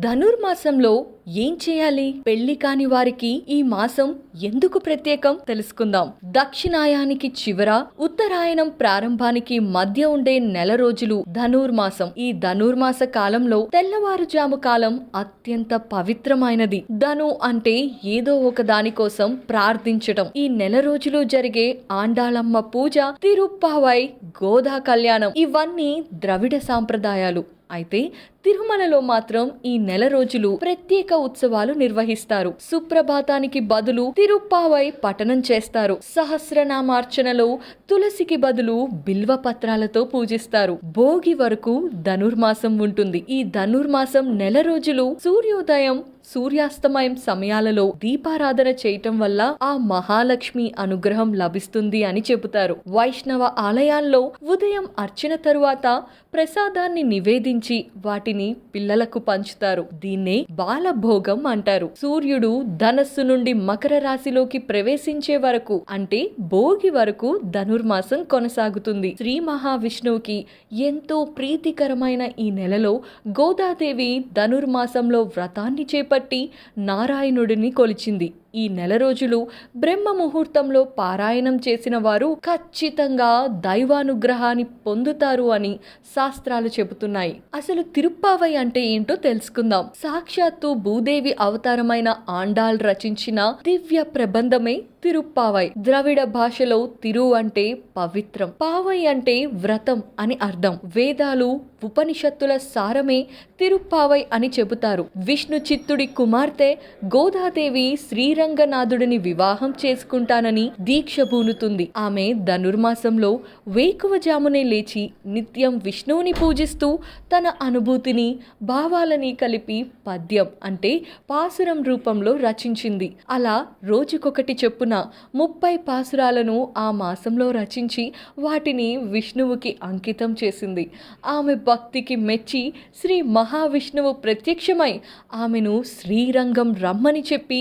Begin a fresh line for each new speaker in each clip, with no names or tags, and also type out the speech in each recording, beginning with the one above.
ధనుర్మాసంలో ఏం చేయాలి? పెళ్ళి కాని వారికి ఈ మాసం ఎందుకు ప్రత్యేకం? తెలుసుకుందాం. దక్షిణాయానికి చివర ఉత్తరాయణం ప్రారంభానికి మధ్య ఉండే నెల రోజులు ధనుర్మాసం. ఈ ధనుర్మాస కాలంలో తెల్లవారుజాము కాలం అత్యంత పవిత్రమైనది. ధను అంటే ఏదో ఒక దాని కోసం ప్రార్థించటం. ఈ నెల రోజులు జరిగే ఆండాళమ్మ పూజ తిరుప్పావై గోదా కళ్యాణం ఇవన్నీ ద్రవిడ సాంప్రదాయాలు. అయితే తిరుమలలో మాత్రం ఈ నెల రోజులు ప్రత్యేక ఉత్సవాలు నిర్వహిస్తారు. సుప్రభాతానికి బదులు తిరుప్పావై పఠనం చేస్తారు. సహస్రనామార్చనలో తులసికి బదులు బిల్వ పత్రాలతో పూజిస్తారు. భోగి వరకు ధనుర్మాసం ఉంటుంది. ఈ ధనుర్మాసం నెల రోజులు సూర్యోదయం సూర్యాస్తమయం సమయాలలో దీపారాధన చేయటం వల్ల ఆ మహాలక్ష్మి అనుగ్రహం లభిస్తుంది అని చెబుతారు. వైష్ణవ ఆలయాల్లో ఉదయం అర్చన తరువాత ప్రసాదాన్ని నివేదించి వాటిని పిల్లలకు పంచుతారు. దీన్నే బాలభోగం అంటారు. సూర్యుడు ధనస్సు నుండి మకర రాశిలోకి ప్రవేశించే వరకు అంటే భోగి వరకు ధనుర్మాసం కొనసాగుతుంది. శ్రీ మహావిష్ణువుకి ఎంతో ప్రీతికరమైన ఈ నెలలో గోదాదేవి ధనుర్మాసంలో వ్రతాన్ని చేపట్టి నారాయణుడిని కొలిచింది. ఈ నెల రోజులు బ్రహ్మ ముహూర్తంలో పారాయణం చేసిన వారు ఖచ్చితంగా దైవానుగ్రహాన్ని పొందుతారు అని శాస్త్రాలు చెబుతున్నాయి. అసలు తిరుప్పావై అంటే ఏంటో తెలుసుకుందాం. సాక్షాత్తు భూదేవి అవతారమైన ఆండాల్ రచించిన దివ్య ప్రబంధమే తిరుప్పావై. ద్రవిడ భాషలో తిరు అంటే పవిత్రం పావై అంటే వ్రతం అని అర్థం. వేదాలు ఉపనిషత్తుల సారమే తిరుప్పావై అని చెబుతారు. విష్ణు చిత్తుడి కుమార్తె గోదాదేవి శ్రీరంగనాథుడిని వివాహం చేసుకుంటానని దీక్ష బూనుతుంది ఆమె ధనుర్మాసంలో వేకువజామునే లేచి నిత్యం విష్ణువుని పూజిస్తూ తన అనుభూతిని భావాలని కలిపి పద్యం అంటే పాసురం రూపంలో రచించింది. అలా రోజుకొకటి చెప్పున ముప్పై పాసురాలను ఆ మాసంలో రచించి వాటిని విష్ణువుకి అంకితం చేసింది. ఆమె భక్తికి మెచ్చి శ్రీ మహావిష్ణువు ప్రత్యక్షమై ఆమెను శ్రీరంగం రమ్మని చెప్పి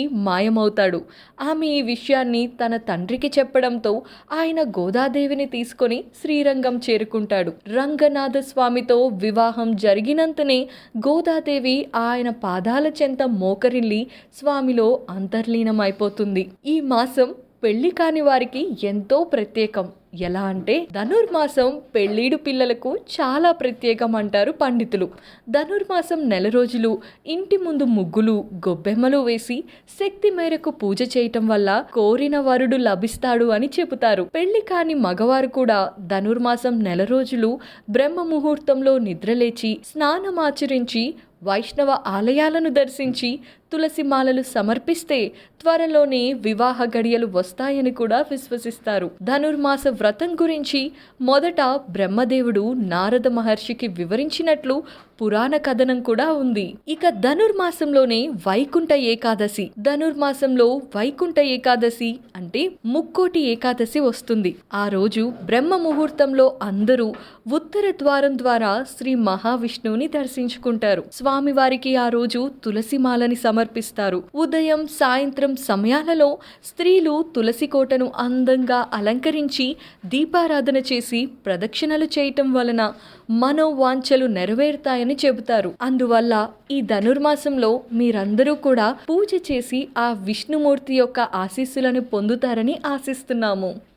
మాయమవుతాడు ఆమె ఈ విషయాన్ని తన తండ్రికి చెప్పడంతో ఆయన గోదాదేవిని తీసుకొని శ్రీరంగం చేరుకుంటాడు. రంగనాథ స్వామితో వివాహం జరిగినంతనే గోదాదేవి ఆయన పాదాల చెంత మోకరిల్లి స్వామిలో అంతర్లీనమైపోతుంది. ఈ మాసం పెళ్ళి కాని వారికి ఎంతో ప్రత్యేకం. ఎలా అంటే ధనుర్మాసం పెళ్ళీడు పిల్లలకు చాలా ప్రత్యేకం అంటారు పండితులు. ధనుర్మాసం నెల రోజులు ఇంటి ముందు ముగ్గులు గొబ్బెమ్మలు వేసి శక్తి మేరకు పూజ చేయటం వల్ల కోరిన వరుడు లభిస్తాడు అని చెబుతారు. పెళ్ళి కాని మగవారు కూడా ధనుర్మాసం నెల రోజులు బ్రహ్మ ముహూర్తంలో నిద్రలేచి స్నానమాచరించి వైష్ణవ ఆలయాలను దర్శించి తులసి మాలలు సమర్పిస్తే త్వరలోనే వివాహ గడియలు వస్తాయని కూడా విశ్వసిస్తారు. ధనుర్మాస వ్రతం గురించి మొదట బ్రహ్మదేవుడు నారద మహర్షికి వివరించినట్లు పురాణ కథనం కూడా ఉంది. ఇక ధనుర్మాసంలోనే వైకుంఠ ఏకాదశి. ధనుర్మాసంలో వైకుంఠ ఏకాదశి అంటే ముక్కోటి ఏకాదశి వస్తుంది. ఆ రోజు బ్రహ్మ ముహూర్తంలో అందరూ ఉత్తర ద్వారం ద్వారా శ్రీ మహావిష్ణువుని దర్శించుకుంటారు. స్వామివారికి ఆ రోజు తులసిమాలని సమర్పిస్తారు. ఉదయం సాయంత్రం సమయాలలో స్త్రీలు తులసి కోటను అందంగా అలంకరించి దీపారాధన చేసి ప్రదక్షిణలు చేయటం వలన మనోవాంఛలు నెరవేరుతాయని చెబుతారు. అందువల్ల ఈ ధనుర్మాసంలో మీరందరూ కూడా పూజ చేసి ఆ విష్ణుమూర్తి యొక్క ఆశీస్సులను పొందుతారని ఆశిస్తున్నాము.